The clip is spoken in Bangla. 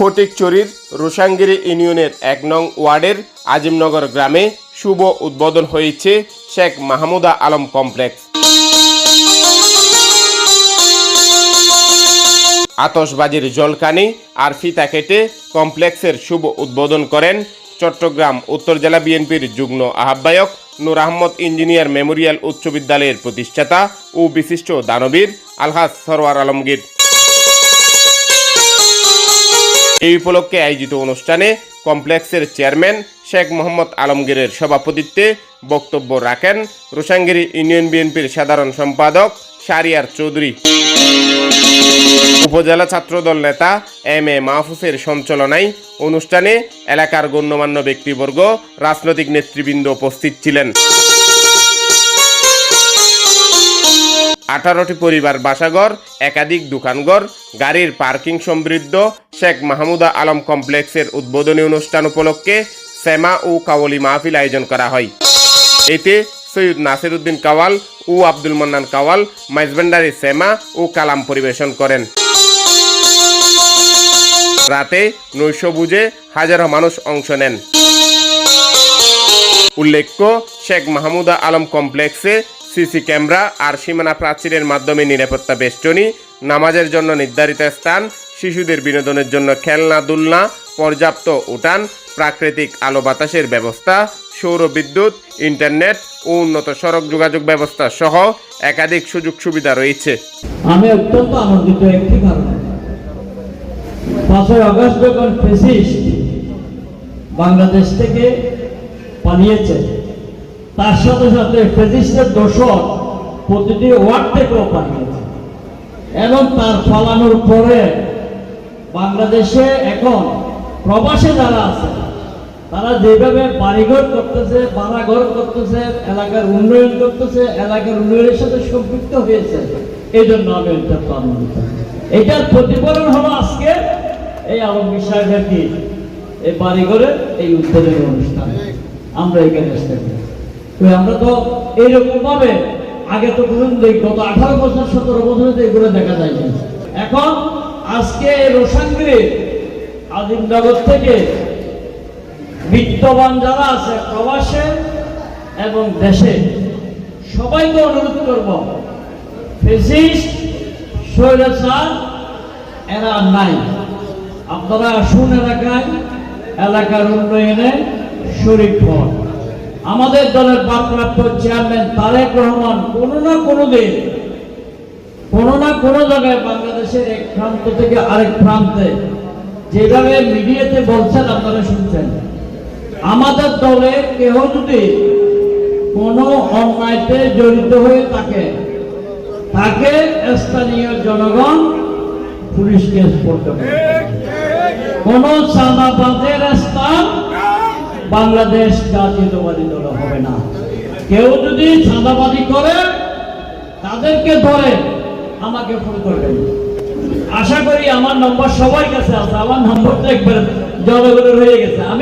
ফটিকচুরির রোসাঙ্গিরি ইউনিয়নের এক নং ওয়ার্ডের আজিমনগর গ্রামে শুভ উদ্বোধন হয়েছে শেখ মাহমুদা আলম কমপ্লেক্স। আতশবাজির জলকানি আর ফিতা কেটে কমপ্লেক্সের শুভ উদ্বোধন করেন চট্টগ্রাম উত্তর জেলা বিএনপির যুগ্ম আহ্বায়ক নূর আহমদ ইঞ্জিনিয়ার মেমোরিয়াল উচ্চ বিদ্যালয়ের প্রতিষ্ঠাতা ও বিশিষ্ট দানবীর আলহাজ সরওয়ার আলমগীর। এই উপলক্ষে আয়োজিত অনুষ্ঠানে কমপ্লেক্সের চেয়ারম্যান শেখ মোহাম্মদ আলমগীরের সভাপতিত্বে বক্তব্য রাখেন রোসাঙ্গিরি ইউনিয়ন বিএনপির সাধারণ সম্পাদক শারিয়ার চৌধুরী। উপজেলা ছাত্রদল নেতা এম এ মাহফুজের সঞ্চালনায় অনুষ্ঠানে এলাকার গণ্যমান্য ব্যক্তিবর্গ, রাজনৈতিক নেতৃবৃন্দ উপস্থিত ছিলেন। আঠারোটি পরিবার বাসাঘর, একাধিক দোকানঘর, গাড়ির পার্কিং সমৃদ্ধ, শেখ মাহমুদা আলম কমপ্লেক্সের উদ্বোধনী অনুষ্ঠান উপলক্ষে সেমা ও কাওয়ালি মাহফিল আয়োজন করা হয়। এতে সৈয়দ নাসির উদ্দিন কাওয়াল ও আব্দুল মান্নান কাওয়াল, মাইজবেন্ডারি সেমা ও কালাম পরিবেশন করেন। রাতে নৈশ বুঝে হাজারো মানুষ অংশ নেন। উল্লেখ্য, শেখ মাহমুদা আলম কমপ্লেক্সে সিসি ক্যামেরা আর সীমানা প্রাচীরের মাধ্যমে নিরাপত্তা বেষ্টনী, নামাজের জন্য নির্ধারিত স্থান, শিশুদের বিনোদনের জন্য খেলনা, দুলনা, পর্যাপ্ত উঠান, প্রাকৃতিক আলো বাতাসের ব্যবস্থা সৌর বিদ্যুৎ ইন্টারনেট ও উন্নত সড়ক যোগাযোগ ব্যবস্থা সহ একাধিক সুযোগ সুবিধা রয়েছে। আমি অত্যন্ত আনন্দিত একটি কারণে। আগস্ট বাংলাদেশ থেকে পালিয়েছে তার সাথে সাথে ফেসিস্টের দোষক প্রতিটি ওয়ার্ড থেকেও পালিয়েছে এবং তার পালানোর পরে বাংলাদেশে এখন প্রবাসে যারা আছে, তারা যেভাবে বাড়িঘর করতেছে বাড়াঘর করতেছে, এলাকার উন্নয়ন করতেছে, এলাকার উন্নয়নের সাথে সম্পৃক্ত হয়েছে এই জন্য আমি অত্যন্ত আনন্দিত এটার প্রতিফলন হলো আজকে এই আলমগীর সাহেবের কি? এই বাড়িঘরের এই উদ্বোধনী অনুষ্ঠান। আমরা এখানে এসেছি তো আমরা তো এইরকম ভাবে আগে তো ধরুন গত আঠারো বছর, সতেরো বছরে তো এগুলো দেখা যায় না। এখন আজকে রোশাঙ্গিরি আজিমনগর থেকে বিত্তবান যারা আছে, প্রবাসে এবং দেশে, সবাইকে অনুরোধ করব ফিজিক্স স্বৈরাচার এরা নাই আপনারা আসুন এলাকায়, এলাকার উন্নয়নে শরিক হন আমাদের দলের ভারপ্রাপ্ত চেয়ারম্যান তারেক রহমান কোনো না কোনো দিন, কোনো না কোনো জায়গায় বাংলাদেশের এক প্রান্ত থেকে আরেক প্রান্তে যেভাবে মিডিয়াতে বলছেন আপনারা শুনছেন, আমাদের দলে কেহ যদি কোনো অন্যায়তে জড়িত হয়ে থাকে, তাকে স্থানীয় জনগণ পুলিশ কেস করতে পারে। কোন চাঁদাবাজের স্থান বাংলাদেশ জাতীয়তাবাদী দল হবে না। কেউ যদি সাদাবাদী করে, তাদেরকে ধরে আমাকে ফোন করবেন। আশা করি আমার নম্বর সবার কাছে আছে। আমার নম্বরটা একবার জনগণের হয়ে গেছে। আমি